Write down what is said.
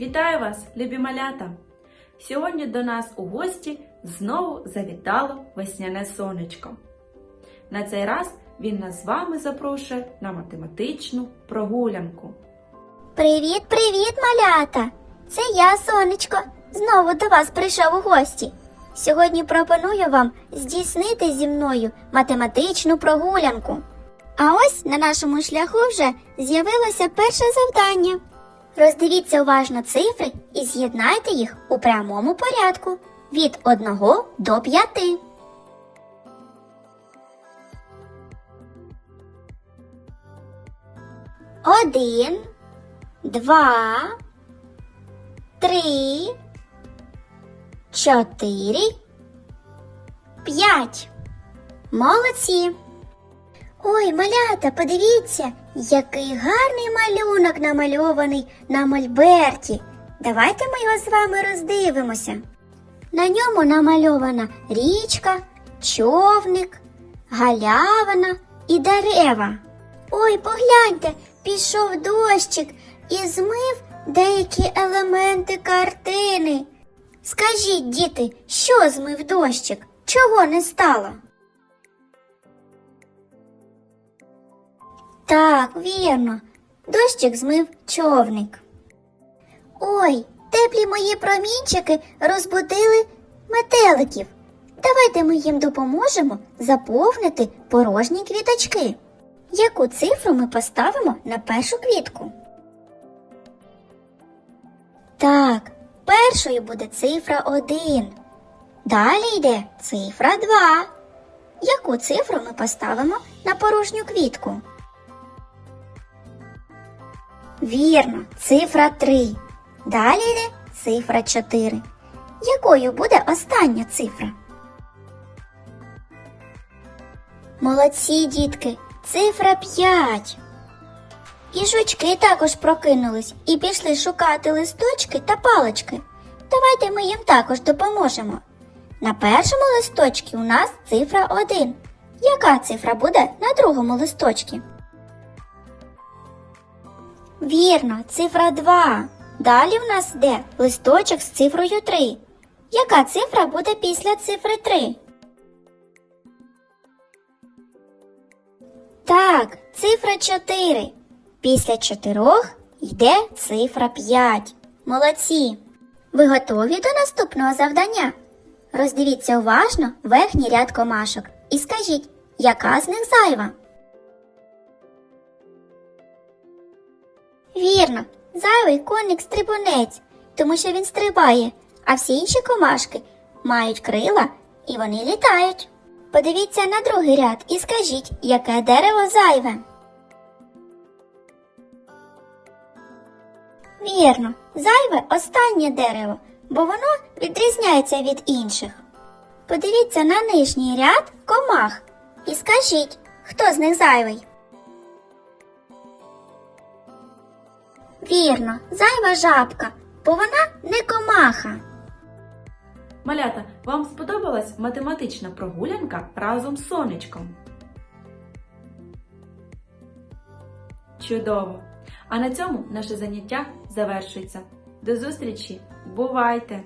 Вітаю вас, любі малята! Сьогодні до нас у гості знову завітало весняне сонечко. На цей раз він нас з вами запрошує на математичну прогулянку. Привіт, привіт, малята! Це я, сонечко, знову до вас прийшов у гості. Сьогодні пропоную вам здійснити зі мною математичну прогулянку. А ось на нашому шляху вже з'явилося перше завдання. Роздивіться уважно цифри і з'єднайте їх у прямому порядку від 1 до 5. Один, два, три, чотири, п'ять. Молодці. Ой, малята, подивіться, який гарний малюнок намальований на мольберті. Давайте ми його з вами роздивимося. На ньому намальована річка, човник, галявина і дерева. Ой, погляньте, пішов дощик і змив деякі елементи картини. Скажіть, діти, що змив дощик? Чого не стало? Так, вірно. Дощик змив човник. Ой, теплі мої промінчики розбудили метеликів. Давайте ми їм допоможемо заповнити порожні квіточки. Яку цифру ми поставимо на першу квітку? Так, першою буде цифра 1. Далі йде цифра 2. Яку цифру ми поставимо на порожню квітку? Вірно, цифра 3. Далі йде цифра 4. Якою буде остання цифра? Молодці, дітки, цифра 5. І також прокинулись і пішли шукати листочки та палички. Давайте ми їм також допоможемо. На першому листочці у нас цифра 1. Яка цифра буде на другому листочці? Вірно, цифра 2. Далі в нас йде листочок з цифрою 3. Яка цифра буде після цифри 3? Так, цифра 4. Після чотирьох йде цифра 5. Молодці. Ви готові до наступного завдання? Роздивіться уважно верхній ряд комашок і скажіть, яка з них зайва? Вірно, зайвий коник стрибунець, тому що він стрибає, а всі інші комашки мають крила і вони літають. Подивіться на другий ряд і скажіть, яке дерево зайве. Вірно, зайве останнє дерево, бо воно відрізняється від інших. Подивіться на нижній ряд комах і скажіть, хто з них зайвий. Вірно, зайва жабка, бо вона не комаха. Малята, вам сподобалась математична прогулянка разом з сонечком? Чудово! А на цьому наше заняття завершується. До зустрічі! Бувайте!